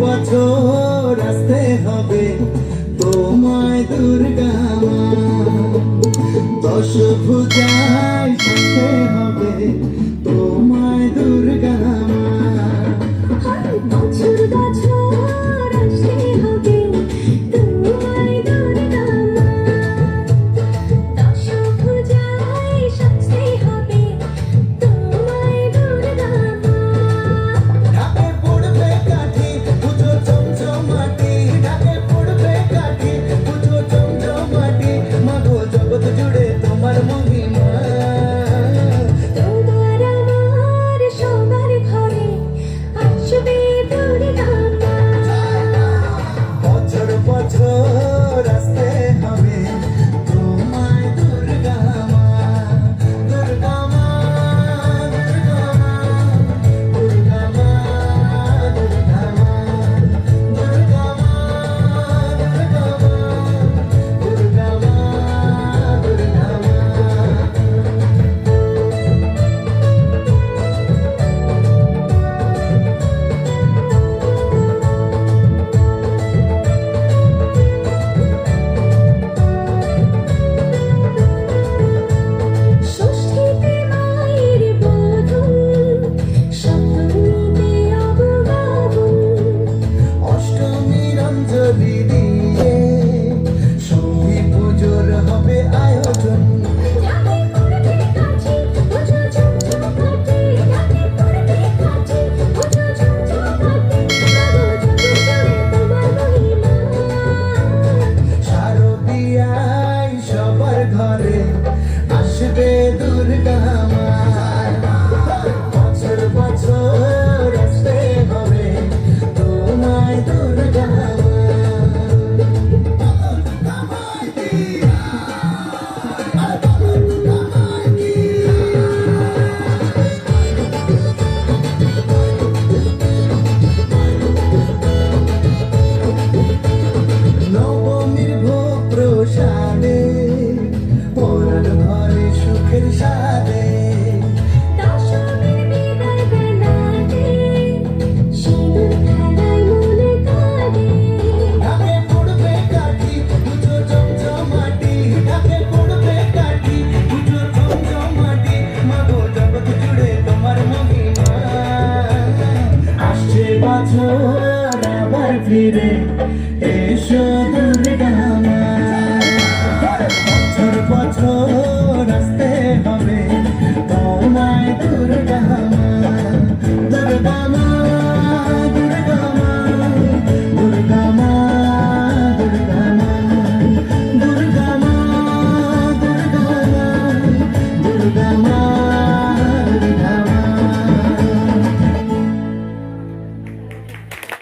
বছর আসতে হবে। তোমায় দুর্গা মা দশ পূজায় হবে। ফিরে এসো দুর্গা মা বছর বছর আসতে হবে, তোমায় দুর্গা মা দুর্গা মা দুর্গা মা দুর্গা মা দুর্গা মা দুর্গা মা দুর্গা মা দুর্গা মা